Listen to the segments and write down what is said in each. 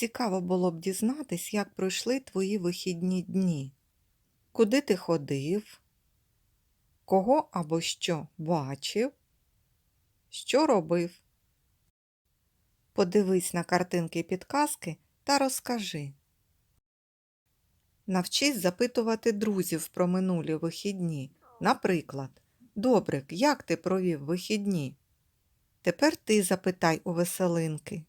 Цікаво було б дізнатись, як пройшли твої вихідні дні. Куди ти ходив? Кого або що бачив? Що робив? Подивись на картинки підказки та розкажи. Навчись запитувати друзів про минулі вихідні. Наприклад, Добрик, як ти провів вихідні? Тепер ти запитай у веселинки.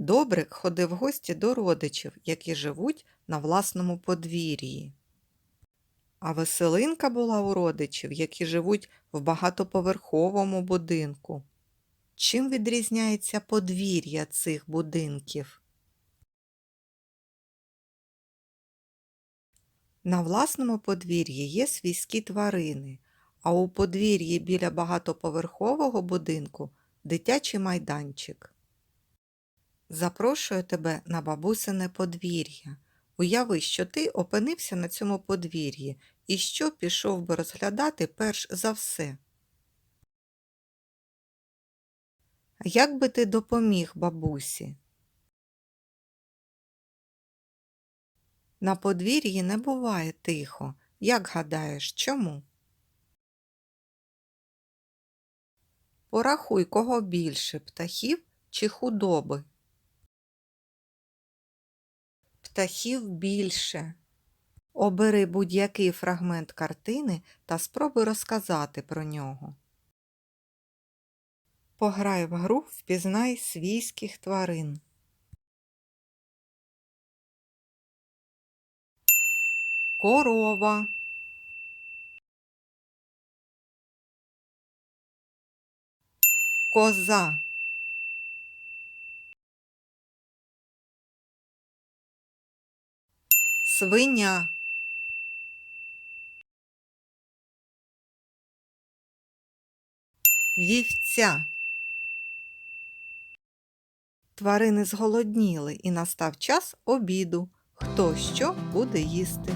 Добрик ходив в гості до родичів, які живуть на власному подвір'ї. А веселинка була у родичів, які живуть в багатоповерховому будинку. Чим відрізняється подвір'я цих будинків? На власному подвір'ї є свійські тварини, а у подвір'ї біля багатоповерхового будинку дитячий майданчик. Запрошую тебе на бабусине подвір'я. Уяви, що ти опинився на цьому подвір'ї і що пішов би розглядати перш за все. Як би ти допоміг бабусі? На подвір'ї не буває тихо. Як гадаєш, чому? Порахуй, кого більше птахів чи худоби. Птахів більше. Обери будь-який фрагмент картини та спробуй розказати про нього. Пограй в гру Впізнай свійських тварин. Корова. Коза. Свиня. Вівця. Тварини зголодніли і настав час обіду. Хто що буде їсти?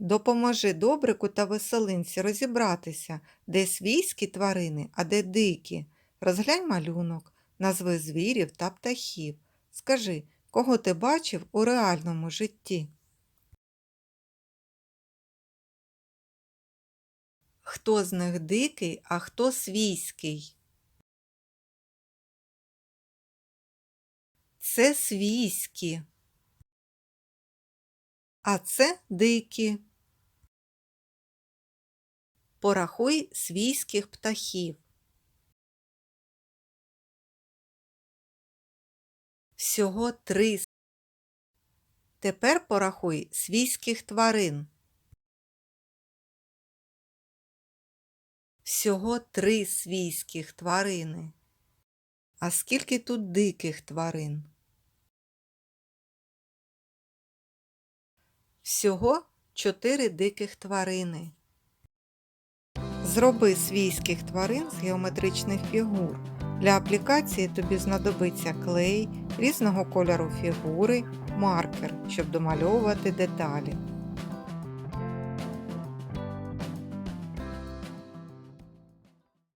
Допоможи добрику та веселинці розібратися, де свійські тварини, а де дикі. Розглянь малюнок, назви звірів та птахів. Скажи, кого ти бачив у реальному житті? Хто з них дикий, а хто свійський? Це свійські, а це дикі. Порахуй свійських птахів. Всього три. Тепер порахуй свійських тварин. Всього три свійських тварини. А скільки тут диких тварин? Всього чотири диких тварини. Зроби свійських тварин з геометричних фігур. Для аплікації тобі знадобиться клей, різного кольору фігури, маркер, щоб домальовувати деталі.